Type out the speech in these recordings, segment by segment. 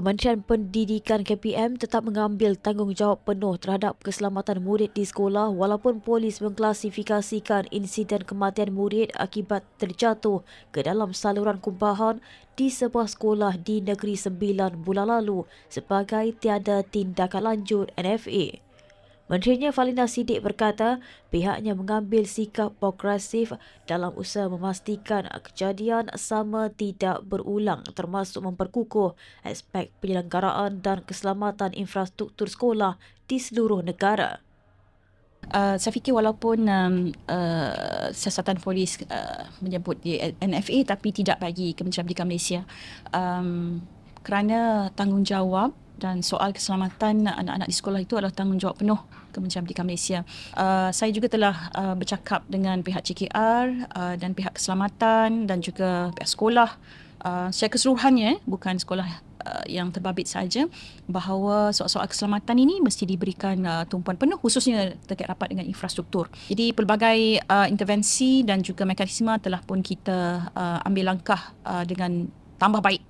Kementerian Pendidikan KPM tetap mengambil tanggungjawab penuh terhadap keselamatan murid di sekolah walaupun polis mengklasifikasikan insiden kematian murid akibat terjatuh ke dalam saluran kumpahan di sebuah sekolah di Negeri Sembilan bulan lalu sebagai tiada tindakan lanjut NFA. Menterinya Falina Sidik berkata pihaknya mengambil sikap progresif dalam usaha memastikan kejadian sama tidak berulang termasuk memperkukuh aspek penyelenggaraan dan keselamatan infrastruktur sekolah di seluruh negara. Uh, saya fikir walaupun um, uh, siasatan polis uh, menyebut di NFA tapi tidak bagi Kementerian Pendidikan Malaysia um, kerana tanggungjawab dan soal keselamatan anak-anak di sekolah itu adalah tanggungjawab penuh Kementerian Pendidikan Malaysia. Uh, saya juga telah uh, bercakap dengan pihak CKR uh, dan pihak keselamatan dan juga pihak sekolah uh, secara keseluruhannya bukan sekolah uh, yang terbabit saja bahawa soal-soal keselamatan ini mesti diberikan uh, tumpuan penuh khususnya terkait rapat dengan infrastruktur. Jadi pelbagai uh, intervensi dan juga mekanisme telah pun kita uh, ambil langkah uh, dengan tambah baik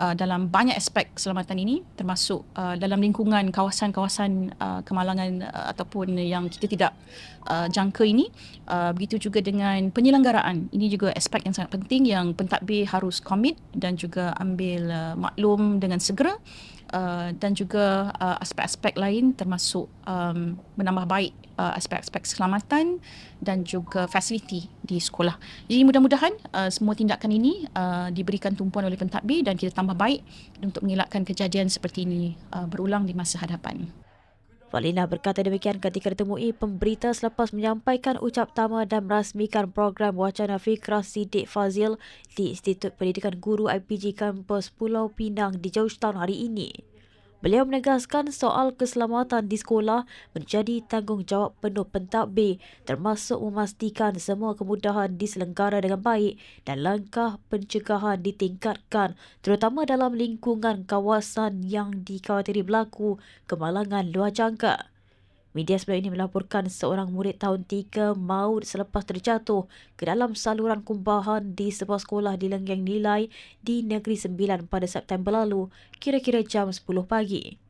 uh, dalam banyak aspek keselamatan ini termasuk uh, dalam lingkungan kawasan-kawasan uh, kemalangan uh, ataupun yang kita tidak uh, jangka ini uh, begitu juga dengan penyelenggaraan. Ini juga aspek yang sangat penting yang pentadbir harus komit dan juga ambil uh, maklum dengan segera Uh, dan juga uh, aspek-aspek lain termasuk um, menambah baik uh, aspek-aspek keselamatan dan juga fasiliti di sekolah. Jadi mudah-mudahan uh, semua tindakan ini uh, diberikan tumpuan oleh pentadbir dan kita tambah baik untuk mengelakkan kejadian seperti ini uh, berulang di masa hadapan. Falina berkata demikian ketika ditemui pemberita selepas menyampaikan ucap tama dan merasmikan program wacana Fikrah Sidik Fazil di Institut Pendidikan Guru IPG Kampus Pulau Pinang di Georgetown hari ini. Beliau menegaskan soal keselamatan di sekolah menjadi tanggungjawab penuh pentadbir termasuk memastikan semua kemudahan diselenggara dengan baik dan langkah pencegahan ditingkatkan terutama dalam lingkungan kawasan yang dikhawatiri berlaku kemalangan luar jangka. Media sebelum ini melaporkan seorang murid tahun 3 maut selepas terjatuh ke dalam saluran kumbahan di sebuah sekolah di Lenggeng Nilai di Negeri Sembilan pada September lalu, kira-kira jam 10 pagi.